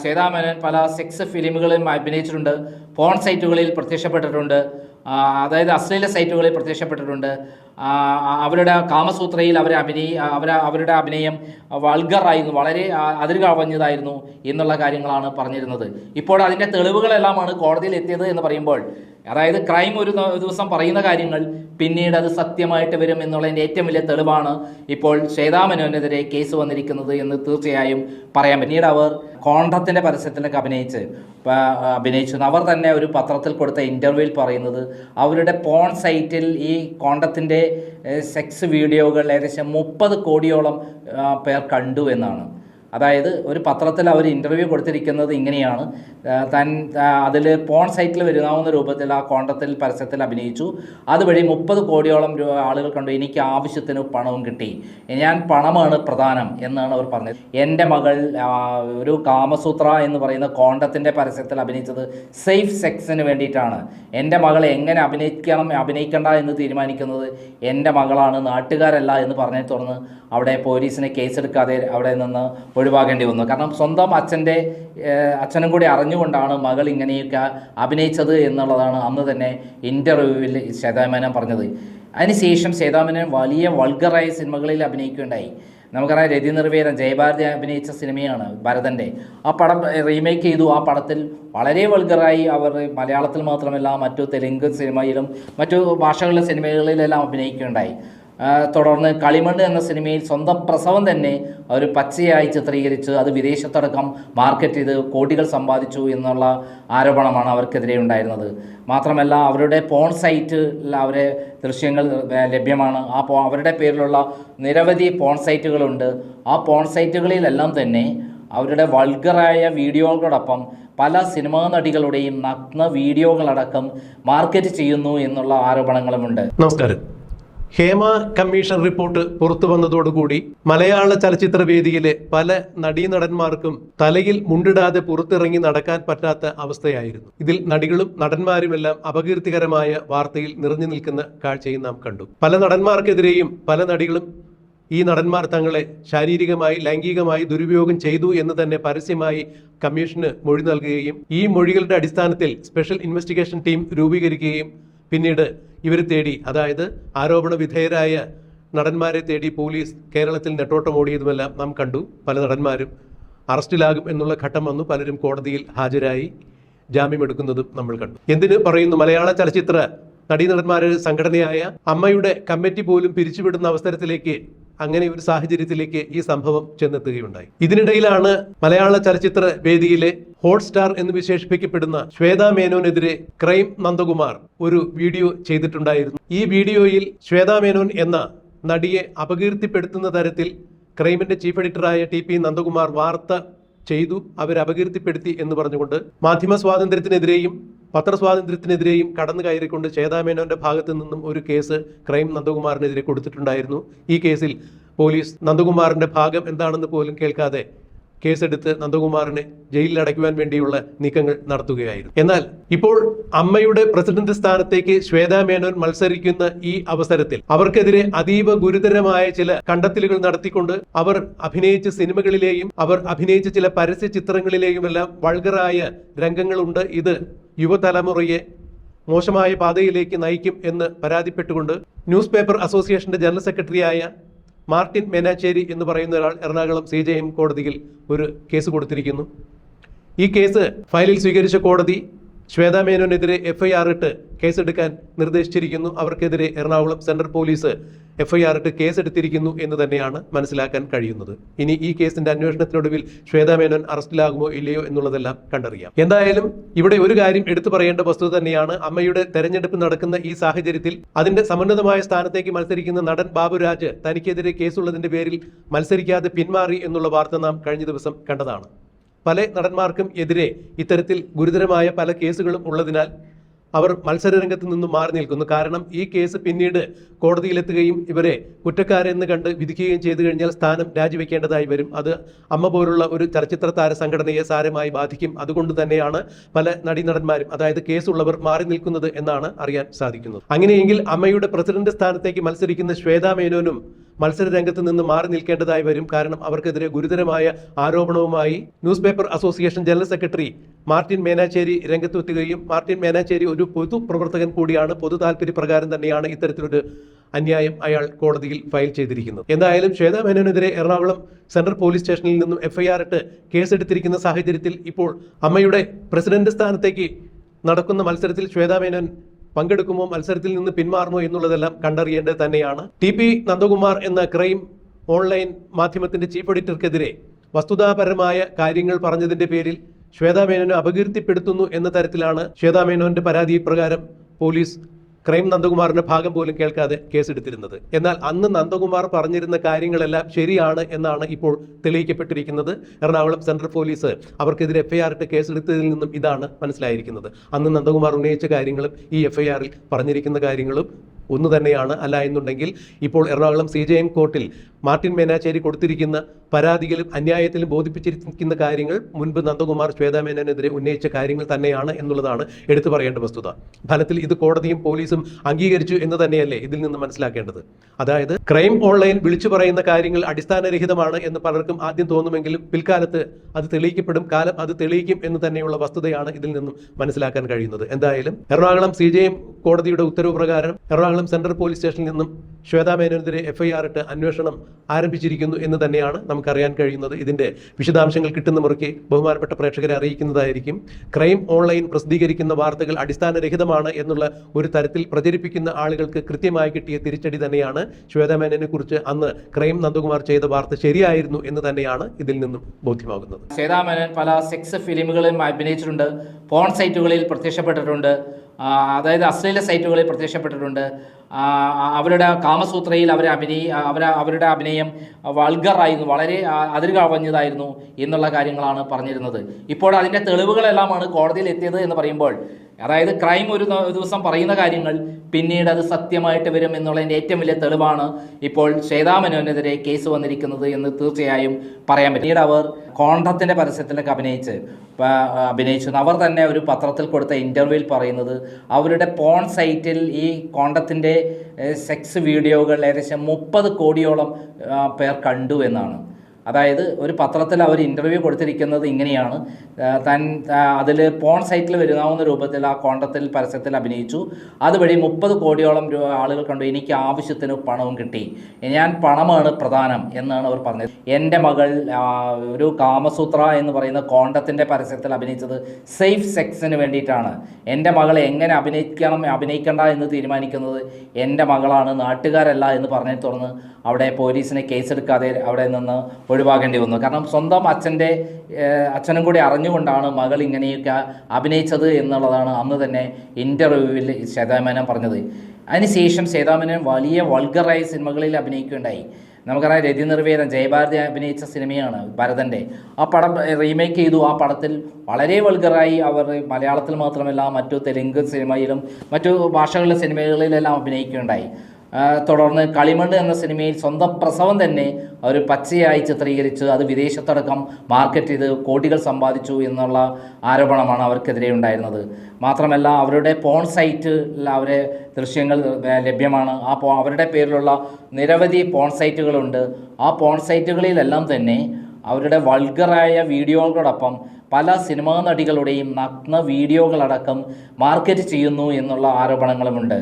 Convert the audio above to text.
ശ്വേതാമേനോൻ പല സെക്സ് ഫിലിമുകളിലും അഭിനയിച്ചിട്ടുണ്ട്. പോൺ സൈറ്റുകളിൽ പ്രത്യക്ഷപ്പെട്ടിട്ടുണ്ട്. അതായത് അശ്ലീല സൈറ്റുകളിൽ പ്രത്യക്ഷപ്പെട്ടിട്ടുണ്ട്. അവരുടെ കാമസൂത്രയിൽ അവരെ അഭിനയി അവരെ അവരുടെ അഭിനയം വൾഗറായിരുന്നു വളരെ അതിര് കവഞ്ഞതായിരുന്നു എന്നുള്ള കാര്യങ്ങളാണ് പറഞ്ഞിരുന്നത്. ഇപ്പോൾ അതിന്റെ തെളിവുകളെല്ലാമാണ് കോടതിയിൽ എത്തിയത് എന്ന് പറയുമ്പോൾ അതായത് ക്രൈം ഒരു ദിവസം പറയുന്ന കാര്യങ്ങൾ പിന്നീട് അത് സത്യമായിട്ട് വരും എന്നുള്ളതിന്റെ ഏറ്റവും വലിയ തെളിവാണ് ഇപ്പോൾ ശ്വേതാമനുവിനെതിരെ കേസ് വന്നിരിക്കുന്നത് എന്ന് തീർച്ചയായും പറയാം. പിന്നീട് അവർ കോണ്ടത്തിന്റെ പരസ്യത്തിലൊക്കെ അഭിനയിച്ച് അഭിനയിച്ചു. അവർ തന്നെ ഒരു പത്രത്തിൽ കൊടുത്ത ഇന്റർവ്യൂവിൽ പറയുന്നത് അവരുടെ പോൺ സൈറ്റിൽ ഈ കോണ്ടത്തിന്റെ സെക്സ് വീഡിയോകൾ ഏകദേശം മുപ്പത് കോടിയോളം പേർ കണ്ടു എന്നാണ്. അതായത് ഒരു പത്രത്തിൽ അവർ ഇന്റർവ്യൂ കൊടുത്തിരിക്കുന്നത് ഇങ്ങനെയാണ്. തൻ അതിൽ പോൺ സൈറ്റിൽ വരുന്നാവുന്ന രൂപത്തിൽ ആ കോണ്ടത്തിൽ പരസ്യത്തിൽ അഭിനയിച്ചു. അതുവഴി മുപ്പത് കോടിയോളം രൂപ ആളുകൾ കണ്ടു എനിക്ക് ആവശ്യത്തിന് പണവും കിട്ടി. ഞാൻ പണമാണ് പ്രധാനം എന്നാണ് അവർ പറഞ്ഞത്. എന്റെ മകൾ ഒരു കാമസൂത്ര എന്ന് പറയുന്ന കോണ്ടത്തിന്റെ പരസ്യത്തിൽ അഭിനയിച്ചത് സേഫ് സെക്സിന് വേണ്ടിയിട്ടാണ്. എന്റെ മകൾ എങ്ങനെ അഭിനയിക്കണം അഭിനയിക്കണ്ട എന്ന് തീരുമാനിക്കുന്നത് എന്റെ മകളാണ് നാട്ടുകാരല്ല എന്ന് പറഞ്ഞതിനെ തുടർന്ന് അവിടെ പോലീസിനെ കേസെടുക്കാതെ അവിടെ നിന്ന് ഒഴിവാക്കേണ്ടി വന്നു. കാരണം സ്വന്തം അച്ഛന്റെ അച്ഛനും കൂടി അറിഞ്ഞുകൊണ്ടാണ് മകൾ ഇങ്ങനെയൊക്കെ അഭിനയിച്ചത് എന്നുള്ളതാണ് അന്ന് തന്നെ ഇന്റർവ്യൂവിൽ ശ്വേതാമേനൻ പറഞ്ഞത്. അതിനുശേഷം ശ്വേതാമേനൻ വലിയ വൾഗറായ സിനിമകളിൽ അഭിനയിക്കുകയുണ്ടായി. നമുക്കറിയാം രതി നിർവേദം ജയഭാരതി അഭിനയിച്ച സിനിമയാണ് ഭരതന്റെ. ആ പടം റീമേക്ക് ചെയ്തു. ആ പടത്തിൽ വളരെ വൾഗറായി അവർ മലയാളത്തിൽ മാത്രമല്ല മറ്റു തെലുങ്ക് സിനിമയിലും മറ്റു ഭാഷകളിലെ സിനിമകളിലെല്ലാം അഭിനയിക്കുകയുണ്ടായി. തുടർന്ന് കളിമണ്ണ് എന്ന സിനിമയിൽ സ്വന്തം പ്രസവം തന്നെ അവർ പച്ചയായി ചിത്രീകരിച്ച് അത് വിദേശത്തടക്കം മാർക്കറ്റ് ചെയ്ത് കോടികൾ സമ്പാദിച്ചു എന്നുള്ള ആരോപണമാണ് അവർക്കെതിരെ ഉണ്ടായിരുന്നത്. മാത്രമല്ല അവരുടെ പോൺ സൈറ്റിൽ അവരെ ദൃശ്യങ്ങൾ ലഭ്യമാണ്. ആ അവരുടെ പേരിലുള്ള നിരവധി പോൺ സൈറ്റുകളുണ്ട്. ആ പോൺ സൈറ്റുകളിലെല്ലാം തന്നെ അവരുടെ വൾഗറായ വീഡിയോകളോടൊപ്പം പല സിനിമാ നടികളുടെയും നഗ്ന വീഡിയോകളടക്കം മാർക്കറ്റ് ചെയ്യുന്നു എന്നുള്ള ആരോപണങ്ങളുമുണ്ട്. നമസ്കാരം. ഹേമ കമ്മീഷൻ റിപ്പോർട്ട് പുറത്തു വന്നതോടുകൂടി മലയാള ചലച്ചിത്ര വേദിയിലെ പല നടീനടന്മാർക്കും തലയിൽ മുണ്ടിടാതെ പുറത്തിറങ്ങി നടക്കാൻ പറ്റാത്ത അവസ്ഥയായിരുന്നു. ഇതിൽ നടികളും നടന്മാരുമെല്ലാം അപകീർത്തികരമായ വാർത്തയിൽ നിറഞ്ഞു നിൽക്കുന്ന കാഴ്ചയും നാം കണ്ടു. പല നടന്മാർക്കെതിരെയും പല നടികളും ഈ നടന്മാർ തങ്ങളെ ശാരീരികമായി ലൈംഗികമായി ദുരുപയോഗം ചെയ്തു എന്ന് തന്നെ പരസ്യമായി കമ്മീഷന് മൊഴി നൽകുകയും ഈ മൊഴികളുടെ അടിസ്ഥാനത്തിൽ സ്പെഷ്യൽ ഇൻവെസ്റ്റിഗേഷൻ ടീം രൂപീകരിക്കുകയും പിന്നീട് ഇവരെ തേടി അതായത് ആരോപണ വിധേയരായ നടന്മാരെ തേടി പോലീസ് കേരളത്തിൽ നെട്ടോട്ടം ഓടിയതുമെല്ലാം നാം കണ്ടു. പല നടന്മാരും അറസ്റ്റിലാകും എന്നുള്ള ഘട്ടം വന്നു. പലരും കോടതിയിൽ ഹാജരായി ജാമ്യമെടുക്കുന്നതും നമ്മൾ കണ്ടു. എന്തിന് പറയുന്നു? മലയാള ചലച്ചിത്ര നടീനടന്മാരുടെ സംഘടനയായ അമ്മയുടെ കമ്മിറ്റി പോലും പിരിച്ചുവിടുന്ന അവസരത്തിലേക്ക് അങ്ങനെ ഒരു സാഹചര്യത്തിലേക്ക് ഈ സംഭവം ചെന്നെത്തുകയുണ്ടായി. ഇതിനിടയിലാണ് മലയാള ചലച്ചിത്ര വേദിയിലെ ഹോട്ട്സ്റ്റാർ എന്ന് വിശേഷിപ്പിക്കപ്പെടുന്ന ശ്വേതാ മേനോനെതിരെ ക്രൈം നന്ദകുമാർ ഒരു വീഡിയോ ചെയ്തിട്ടുണ്ടായിരുന്നു. ഈ വീഡിയോയിൽ ശ്വേതാ മേനോൻ എന്ന നടിയെ അപകീർത്തിപ്പെടുത്തുന്ന തരത്തിൽ ക്രൈമിന്റെ ചീഫ് എഡിറ്ററായ ടി പി നന്ദകുമാർ വാർത്ത ചെയ്തു. അവരെ അപകീർത്തിപ്പെടുത്തി എന്ന് പറഞ്ഞുകൊണ്ട് മാധ്യമ സ്വാതന്ത്ര്യത്തിനെതിരെയും പത്രസ്വാതന്ത്ര്യത്തിനെതിരെയും കടന്നു കയറിക്കൊണ്ട് ചേതാമേനോന്റെ ഭാഗത്തു നിന്നും ഒരു കേസ് ക്രൈം നന്ദകുമാറിനെതിരെ കൊടുത്തിട്ടുണ്ടായിരുന്നു. ഈ കേസിൽ പോലീസ് നന്ദകുമാറിന്റെ ഭാഗം എന്താണെന്ന് പോലും കേൾക്കാതെ കേസെടുത്ത് നന്ദകുമാറിനെ ജയിലിൽ അടയ്ക്കുവാൻ വേണ്ടിയുള്ള നീക്കങ്ങൾ നടത്തുകയായിരുന്നു. എന്നാൽ ഇപ്പോൾ അമ്മയുടെ പ്രസിഡന്റ് സ്ഥാനത്തേക്ക് ശ്വേതാ മേനോൻ മത്സരിക്കുന്ന ഈ അവസരത്തിൽ അവർക്കെതിരെ അതീവ ഗുരുതരമായ ചില കണ്ടെത്തലുകൾ നടത്തിക്കൊണ്ട് അവർ അഭിനയിച്ച സിനിമകളിലെയും അവർ അഭിനയിച്ച ചില പരസ്യ ചിത്രങ്ങളിലെയുമെല്ലാം വൾഗറായ രംഗങ്ങളുണ്ട്. ഇത് യുവതലമുറയെ മോശമായ പാതയിലേക്ക് നയിക്കും എന്ന് പരാതിപ്പെട്ടുകൊണ്ട് ന്യൂസ് പേപ്പർ അസോസിയേഷന്റെ ജനറൽ സെക്രട്ടറിയായ മാർട്ടിൻ മേനാച്ചേരി എന്ന് പറയുന്ന ഒരാൾ എറണാകുളം സി കോടതിയിൽ ഒരു കേസ് കൊടുത്തിരിക്കുന്നു. ഈ കേസ് ഫയലിൽ സ്വീകരിച്ച കോടതി ശ്വേതാ മേനോനെതിരെ എഫ്ഐആർ ഇട്ട് കേസെടുക്കാൻ നിർദ്ദേശിച്ചിരിക്കുന്നു. അവർക്കെതിരെ എറണാകുളം സെൻട്രൽ പോലീസ് എഫ്ഐആർ ഇട്ട് കേസെടുത്തിരിക്കുന്നു എന്ന് തന്നെയാണ് മനസ്സിലാക്കാൻ കഴിയുന്നത്. ഇനി ഈ കേസിന്റെ അന്വേഷണത്തിനൊടുവിൽ ശ്വേതാ മേനോൻ അറസ്റ്റിലാകുമോ ഇല്ലയോ എന്നുള്ളതെല്ലാം കണ്ടറിയാം. എന്തായാലും ഇവിടെ ഒരു കാര്യം എടുത്തു പറയേണ്ട വസ്തുത തന്നെയാണ്. അമ്മയുടെ തെരഞ്ഞെടുപ്പ് നടക്കുന്ന ഈ സാഹചര്യത്തിൽ അതിന്റെ സമന്നതമായ സ്ഥാനത്തേക്ക് മത്സരിക്കുന്ന നടൻ ബാബുരാജ് തനിക്കെതിരെ കേസുള്ളതിന്റെ പേരിൽ മത്സരിക്കാതെ പിന്മാറി എന്നുള്ള വാർത്ത നാം കഴിഞ്ഞ ദിവസം കണ്ടതാണ്. പല നടന്മാർക്കും എതിരെ ഇത്തരത്തിൽ ഗുരുതരമായ പല കേസുകളും ഉള്ളതിനാൽ അവർ മത്സരരംഗത്ത് നിന്നും മാറി നിൽക്കുന്നു. കാരണം ഈ കേസ് പിന്നീട് കോടതിയിലെത്തുകയും ഇവരെ കുറ്റക്കാരെന്ന് കണ്ട് വിധിക്കുകയും ചെയ്തു കഴിഞ്ഞാൽ സ്ഥാനം രാജിവെക്കേണ്ടതായി വരും. അത് അമ്മ പോലുള്ള ഒരു ചലച്ചിത്ര താര സംഘടനയെ സാരമായി ബാധിക്കും. അതുകൊണ്ട് തന്നെയാണ് പല നടീനടന്മാരും അതായത് കേസുള്ളവർ മാറി നിൽക്കുന്നത് എന്നാണ് അറിയാൻ സാധിക്കുന്നത്. അങ്ങനെയെങ്കിൽ അമ്മയുടെ പ്രസിഡന്റ് സ്ഥാനത്തേക്ക് മത്സരിക്കുന്ന ശ്വേതാ മേനോനും മത്സര രംഗത്ത് നിന്ന് മാറി നിൽക്കേണ്ടതായി വരും. കാരണം അവർക്കെതിരെ ഗുരുതരമായ ആരോപണവുമായി newspaper association general secretary Martin Menachery രംഗത്തെത്തുകയും Martin Menachery ഒരു പൊതുപ്രവർത്തകൻ കൂടിയാണ്. പൊതു താല്പര്യ പ്രകാരം തന്നെയാണ് ഇത്തരത്തിലൊരു അന്യായം അയാൾ കോടതിയിൽ ഫയൽ ചെയ്തിരിക്കുന്നത്. എന്തായാലും ശ്വേതാ മേനോനെതിരെ എറണാകുളം സെൻട്രൽ പോലീസ് സ്റ്റേഷനിൽ നിന്നും എഫ്ഐആർ ഇട്ട് കേസെടുത്തിരിക്കുന്ന സാഹചര്യത്തിൽ ഇപ്പോൾ അമ്മയുടെ പ്രസിഡന്റ് സ്ഥാനത്തേക്ക് നടക്കുന്ന മത്സരത്തിൽ ശ്വേതാ മേനോൻ പങ്കെടുക്കുമോ മത്സരത്തിൽ നിന്ന് പിന്മാറുമോ എന്നുള്ളതെല്ലാം കണ്ടറിയേണ്ടത് തന്നെയാണ്. ടി പി നന്ദകുമാർ എന്ന ക്രൈം ഓൺലൈൻ മാധ്യമത്തിന്റെ ചീഫ് എഡിറ്റർക്കെതിരെ വസ്തുതാപരമായ കാര്യങ്ങൾ പറഞ്ഞതിന്റെ പേരിൽ ശ്വേതാ മേനോനെ അപകീർത്തിപ്പെടുത്തുന്നു എന്ന തരത്തിലാണ് ശ്വേതാ മേനോന്റെ പരാതി പ്രകാരം പോലീസ് ക്രൈം നന്ദകുമാറിന്റെ ഭാഗം പോലും കേൾക്കാതെ കേസെടുത്തിരുന്നത്. എന്നാൽ അന്ന് നന്ദകുമാർ പറഞ്ഞിരുന്ന കാര്യങ്ങളെല്ലാം ശരിയാണ് എന്നാണ് ഇപ്പോൾ തെളിയിക്കപ്പെട്ടിരിക്കുന്നത്. എറണാകുളം സെൻട്രൽ പോലീസ് അവർക്കെതിരെ എഫ്ഐആർ ഇട്ട് കേസെടുത്തതിൽ നിന്നും ഇതാണ് മനസ്സിലായിരിക്കുന്നത്. അന്ന് നന്ദകുമാർ ഉന്നയിച്ച കാര്യങ്ങളും ഈ എഫ്ഐആറിൽ പറഞ്ഞിരിക്കുന്ന കാര്യങ്ങളും ഒന്ന് തന്നെയാണ് അല്ല എന്നുണ്ടെങ്കിൽ ഇപ്പോൾ എറണാകുളം സി ജെ എം കോർട്ടിൽ മാർട്ടിൻ മേനാച്ചേരി കൊടുത്തിരിക്കുന്ന പരാതികളും അന്യായത്തിലും ബോധിപ്പിച്ചിരിക്കുന്ന കാര്യങ്ങൾ മുൻപ് നന്ദകുമാർ ശ്വേതാ മേനോനെതിരെ ഉന്നയിച്ച കാര്യങ്ങൾ തന്നെയാണ് എന്നുള്ളതാണ് എടുത്തു പറയേണ്ട വസ്തുത. ഫലത്തിൽ ഇത് കോടതിയും പോലീസും അംഗീകരിച്ചു എന്ന് തന്നെയല്ലേ ഇതിൽ നിന്ന് മനസ്സിലാക്കേണ്ടത്. അതായത് ക്രൈം ഓൺലൈൻ വിളിച്ചു പറയുന്ന കാര്യങ്ങൾ അടിസ്ഥാനരഹിതമാണ് എന്ന് പലർക്കും ആദ്യം തോന്നുമെങ്കിലും പിൽക്കാലത്ത് അത് തെളിയിക്കപ്പെടും കാലം അത് തെളിയിക്കും എന്ന് തന്നെയുള്ള വസ്തുതയാണ് ഇതിൽ നിന്നും മനസ്സിലാക്കാൻ കഴിയുന്നത്. എന്തായാലും എറണാകുളം സി കോടതിയുടെ ഉത്തരവ് പ്രകാരം എറണാകുളം സെൻട്രൽ പോലീസ് സ്റ്റേഷനിൽ നിന്നും ശ്വേതാ മേനോനെതിരെ എഫ്ഐആർ ഇട്ട് അന്വേഷണം ആരംഭിച്ചിരിക്കുന്നു എന്ന് തന്നെയാണ് നമുക്കറിയാൻ കഴിയുന്നത്. ഇതിന്റെ വിശദാംശങ്ങൾ കിട്ടുന്ന മുറയ്ക്ക് ബഹുമാനപ്പെട്ട പ്രേക്ഷകരെ അറിയിക്കുന്നതായിരിക്കും. ക്രൈം ഓൺലൈൻ പ്രസിദ്ധീകരിക്കുന്ന വാർത്തകൾ അടിസ്ഥാനരഹിതമാണ് എന്നുള്ള ഒരു തരത്തിൽ പ്രചരിപ്പിക്കുന്ന ആളുകൾക്ക് കൃത്യമായി കിട്ടിയ തിരിച്ചടി തന്നെയാണ്. ശ്വേതാ മേനോനെ കുറിച്ച് അന്ന് ക്രൈം നന്ദകുമാർ ചെയ്ത വാർത്ത ശരിയായിരുന്നു എന്ന് തന്നെയാണ് ഇതിൽ നിന്നും ബോധ്യമാകുന്നത്. ശ്വേതാ മേനോൻ പല സെക്സ് ഫിലിമുകളിലും അഭിനയിച്ചിട്ടുണ്ട്. പോൺ സൈറ്റുകളിൽ പ്രത്യക്ഷപ്പെട്ടിട്ടുണ്ട്. അതായത് അശ്ലീല സൈറ്റുകളിൽ പ്രത്യക്ഷപ്പെട്ടിട്ടുണ്ട്. അവരുടെ അവരുടെ കാമസൂത്രയിൽ അവർ അഭിനയി അവർ അവരുടെ അഭിനയം വൾഗറായിരുന്നു വളരെ ആ, കവഞ്ഞതായിരുന്നു എന്നുള്ള കാര്യങ്ങളാണ് പറഞ്ഞിരുന്നത്. ഇപ്പോൾ അതിന്റെ തെളിവുകളെല്ലാമാണ് കോടതിയിൽ എത്തിയത് എന്ന് പറയുമ്പോൾ അതായത് ക്രൈം ഒരു ദിവസം പറയുന്ന കാര്യങ്ങൾ പിന്നീട് അത് സത്യമായിട്ട് വരും എന്നുള്ളതിന്റെ ഏറ്റവും വലിയ തെളിവാണ് ഇപ്പോൾ ശ്വേതാമനോനെതിരെ കേസ് വന്നിരിക്കുന്നത് എന്ന് തീർച്ചയായും പറയാൻ പറ്റും. പിന്നീട് അവർ കോണ്ടത്തിന്റെ പരസ്യത്തിലൊക്കെ അഭിനയിച്ച് അഭിനയിച്ചു. അവർ തന്നെ ഒരു പത്രത്തിൽ കൊടുത്ത ഇന്റർവ്യൂവിൽ പറയുന്നത് അവരുടെ പോൺ സൈറ്റിൽ ഈ കോണ്ടത്തിന്റെ സെക്സ് വീഡിയോകൾ ഏകദേശം മുപ്പത് കോടിയോളം പേർ കണ്ടു എന്നാണ്. അതായത് ഒരു പത്രത്തിൽ അവർ ഇന്റർവ്യൂ കൊടുത്തിരിക്കുന്നത് ഇങ്ങനെയാണ്. തൻ അതിൽ പോൺ സൈറ്റിൽ വരുന്നാവുന്ന രൂപത്തിൽ ആ കോണ്ടത്തിൽ പരസ്യത്തിൽ അഭിനയിച്ചു. അതുവഴി മുപ്പത് കോടിയോളം രൂപ ആളുകൾ കണ്ടു. എനിക്ക് ആവശ്യത്തിന് പണവും കിട്ടി. ഞാൻ പണമാണ് പ്രധാനം എന്നാണ് അവർ പറഞ്ഞത്. എന്റെ മകൾ ഒരു കാമസൂത്ര എന്ന് പറയുന്ന കോണ്ടത്തിന്റെ പരസ്യത്തിൽ അഭിനയിച്ചത് സേഫ് സെക്സിന് വേണ്ടിയിട്ടാണ്. എന്റെ മകൾ എങ്ങനെ അഭിനയിക്കണം അഭിനയിക്കണ്ട എന്ന് തീരുമാനിക്കുന്നത് എന്റെ മകളാണ് നാട്ടുകാരല്ല എന്ന് പറഞ്ഞതിനെ തുടർന്ന് അവിടെ പോലീസിനെ കേസെടുക്കാതെ അവിടെ നിന്ന് ഒഴിവാക്കേണ്ടി വന്നു. കാരണം സ്വന്തം അച്ഛന്റെ അച്ഛനും കൂടി അറിഞ്ഞുകൊണ്ടാണ് മകൾ ഇങ്ങനെയൊക്കെ അഭിനയിച്ചത് എന്നുള്ളതാണ് അന്ന് തന്നെ ഇന്റർവ്യൂവിൽ ശ്വേതാമേനൻ പറഞ്ഞത്. അതിനുശേഷം ശ്വേതാമേനൻ വലിയ വൾഗറായ സിനിമകളിൽ അഭിനയിക്കുകയുണ്ടായി. നമുക്കറിയാം രതി നിർവേദം ജയഭാരതി അഭിനയിച്ച സിനിമയാണ് ഭരതന്റെ. ആ പടം റീമേക്ക് ചെയ്തു. ആ പടത്തിൽ വളരെ വൾഗറായി അവർ മലയാളത്തിൽ മാത്രമല്ല മറ്റു തെലുങ്ക് സിനിമയിലും മറ്റു ഭാഷകളിലെ സിനിമകളിലെല്ലാം അഭിനയിക്കുകയുണ്ടായി. തുടർന്ന് കളിമണ്ണ് എന്ന സിനിമയിൽ സ്വന്തം പ്രസവം തന്നെ അവർ പച്ചയായി ചിത്രീകരിച്ച് അത് വിദേശത്തടക്കം മാർക്കറ്റ് ചെയ്ത് കോടികൾ സമ്പാദിച്ചു എന്നുള്ള ആരോപണമാണ് അവർക്കെതിരെ ഉണ്ടായിരുന്നത്. മാത്രമല്ല അവരുടെ പോൺ സൈറ്റിൽ അവരെ ദൃശ്യങ്ങൾ ലഭ്യമാണ്. ആ പോ അവരുടെ പേരിലുള്ള നിരവധി പോൺ സൈറ്റുകളുണ്ട്. ആ പോൺ സൈറ്റുകളിലെല്ലാം തന്നെ അവരുടെ വൾഗറായ വീഡിയോകളോടൊപ്പം പല സിനിമാ നടികളുടെയും നഗ്ന വീഡിയോകളടക്കം മാർക്കറ്റ് ചെയ്യുന്നു എന്നുള്ള ആരോപണങ്ങളുമുണ്ട്.